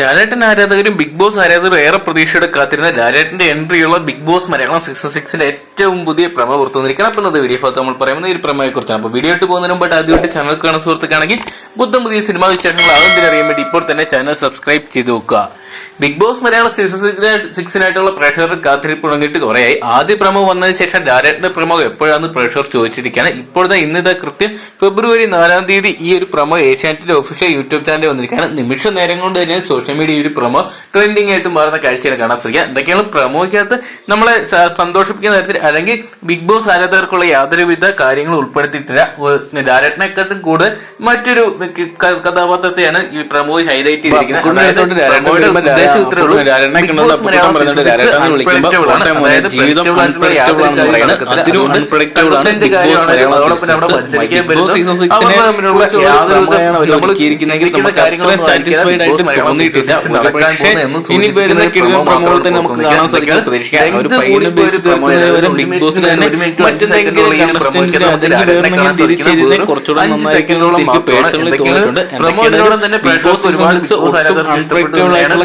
ലാലേട്ടൻ ആരാധകരും big boss ആരാധകരും ഏറെ പ്രതീക്ഷയോടെ കാത്തിരുന്ന ലാലേട്ടന്റെ എൻട്രിയുള്ള ബിഗ് ബോസ് മലയാളം സീസൺ സിക്സിന്റെ ഏറ്റവും പുതിയ പ്രമ പുറത്തു വന്നിരിക്കണം അപ്പൊ ഇന്നത്തെ വീഡിയോ ഭാഗത്ത് നമ്മൾ പറയുന്നത് ഈ പ്രമയെ പ്രമോയെ കുറിച്ചാണ് അപ്പൊ വീഡിയോ ഇട്ട് പോകുന്നതിന് മുമ്പായിട്ട് ആദ്യമായിട്ട് ചാനൽ കാണുന്ന സുഹൃത്തുക്കാണെങ്കിൽ ബുദ്ധം പുതിയ സിനിമാ വിശേഷങ്ങൾ ആദ്യം അറിയാൻ വേണ്ടി ഇപ്പോൾ തന്നെ ചാനൽ സബ്സ്ക്രൈബ് ചെയ്ത് വെക്കുക. ബിഗ് ബോസ് മലയാള സീസൺ സിക്സിനായിട്ടുള്ള പ്രേക്ഷകർ കാത്തിരിപ്പ് തുടങ്ങിയിട്ട് കുറേയായി. ആദ്യ പ്രമോ വന്നതിന് ശേഷം ഡയറക്ടറുടെ പ്രമോ എപ്പോഴാണ് പ്രേക്ഷകർ ചോദിച്ചിരിക്കുകയാണ്. ഇപ്പോഴത്തെ ഇന്നിതാ കൃത്യം ഫെബ്രുവരി നാലാം തീയതി ഈ ഒരു പ്രമോ ഏഷ്യാനെറ്റിന്റെ ഒഫീഷ്യൽ യൂട്യൂബ് ചാനലിൽ വന്നിരിക്കുകയാണ്. നിമിഷ നേരം കൊണ്ട് തന്നെ സോഷ്യൽ മീഡിയ ഈ ഒരു പ്രമോ ട്രെൻഡിങ് ആയിട്ട് മാറുന്ന കാഴ്ചയിൽ കാണാൻ ശ്രമിക്കുക എന്തൊക്കെയാണ് പ്രമോയ്ക്കകത്ത് നമ്മളെ സന്തോഷിപ്പിക്കുന്ന തരത്തിൽ അല്ലെങ്കിൽ ബിഗ് ബോസ് ആരാധകർക്കുള്ള യാതൊരുവിധ കാര്യങ്ങളും ഉൾപ്പെടുത്തിയിട്ടില്ല. ലാലേട്ടനെക്കാട്ടും കൂടുതൽ മറ്റൊരു കഥാപാത്രത്തെയാണ് ഈ പ്രമോ ഹൈലൈറ്റ് ചെയ്തിരിക്കുന്നത്. ഇനി വരുന്ന കിടിലൻ നമുക്ക് കാണാൻ. സാധിക്കും. ഒരു പയ്യനെ ബേസ് ബിഗ് ബോസിൽ തന്നെ കുറച്ചുകൂടെ. പേഴ്സണലി തോന്നിയിട്ടുണ്ട് തന്നെ ഒരുപാട് ബിഗ് ബോസ് ആരാധകർക്ക് അൺപ്രഡിക്റ്റബിൾ ആയിട്ടുള്ള